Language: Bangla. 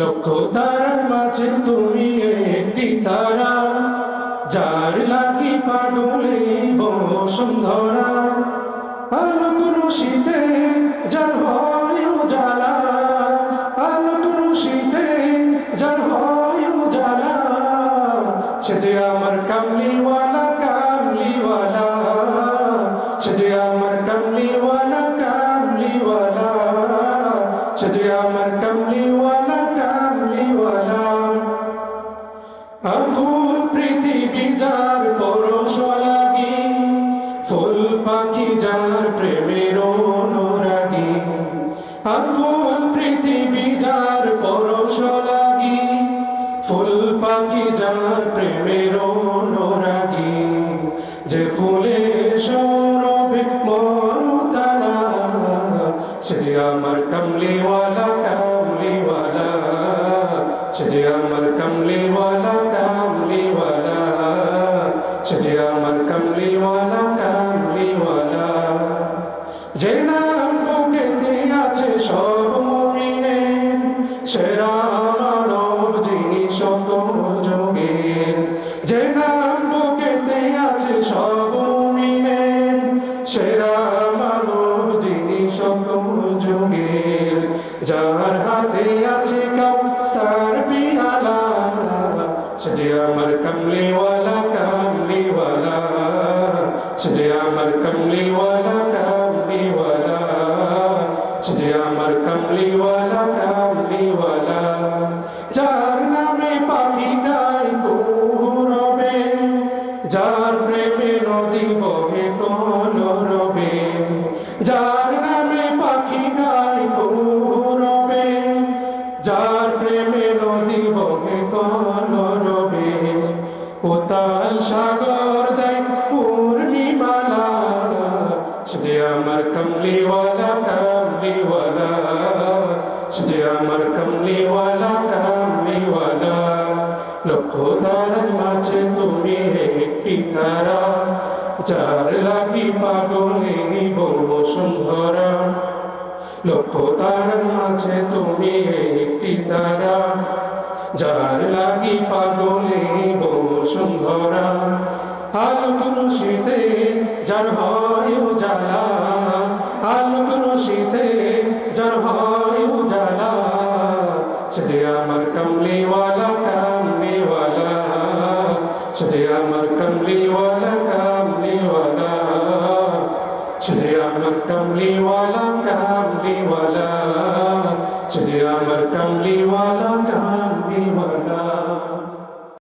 লক্ষ তারার মাঝে তুমি একটি তারা, যার লাগি পাগলে বসুন্ধরা। আলোক রশিতে যার হয় উজালা, আলোক রশিতে যার হয় উজালা। সে যে আমার কামলিওয়ালা কামলিওয়ালা। সে যে আমার কামলিওয়ালা কামলিওয়ালা। সে আমার কামলিওয়ালা কামলিওয়ালা আকুল পৃথিবী যার পরশ লাগি, ফুল পাখি যার প্রেমের অনুরাগী। আকুল পৃথিবী যার পরশ লাগি, ফুল পাখি যার প্রেমের অনুরাগী। যে ফুলের সৌরভে মনুতারা সে যে আমার কমলিওয়ালা, কামলিওয়ালা। সে আমার কমলিওয়ালা কামলিওয়ালা আমার কমলিওয়ালা কামলিওয়ালা যে নাম আছে সব সেরা মানব যিনি সকল যোগের। যে নাম বুকেতে আছে সব সেরা মানব যিনি সকল যোগের। যার হাতে আমার কমলিওয়ালা কামলিওয়ালা সে যে আমার কমলিওয়ালা কামলিওয়ালা সে যে আমার কমলিওয়ালা কামলিওয়ালা যার নামে পাখি গায় রবে যার প্রেমে নদী বহে কোন রবে যার নামে পাখি গায় রবে যার প্রেমে নদী বহে কোন রবে উতাল সাগর দেয় উর্মিমালা সে আমার কমলিওয়ালা, কামলিওয়ালা। সে আমার কমলিওয়ালা, কামলিওয়ালা। লক্ষ তারার মাঝে তুমি একটি তারা। যার লাগি পাগলে লক্ষ তারার মাঝে তুমি একটি তারা, যার লাগি পাগলে বসুন্ধরা। আলোক রশিতে যার হয় উজালা আলোক রশিতে যার যে আমার কমলিওয়ালা কামলিওয়ালা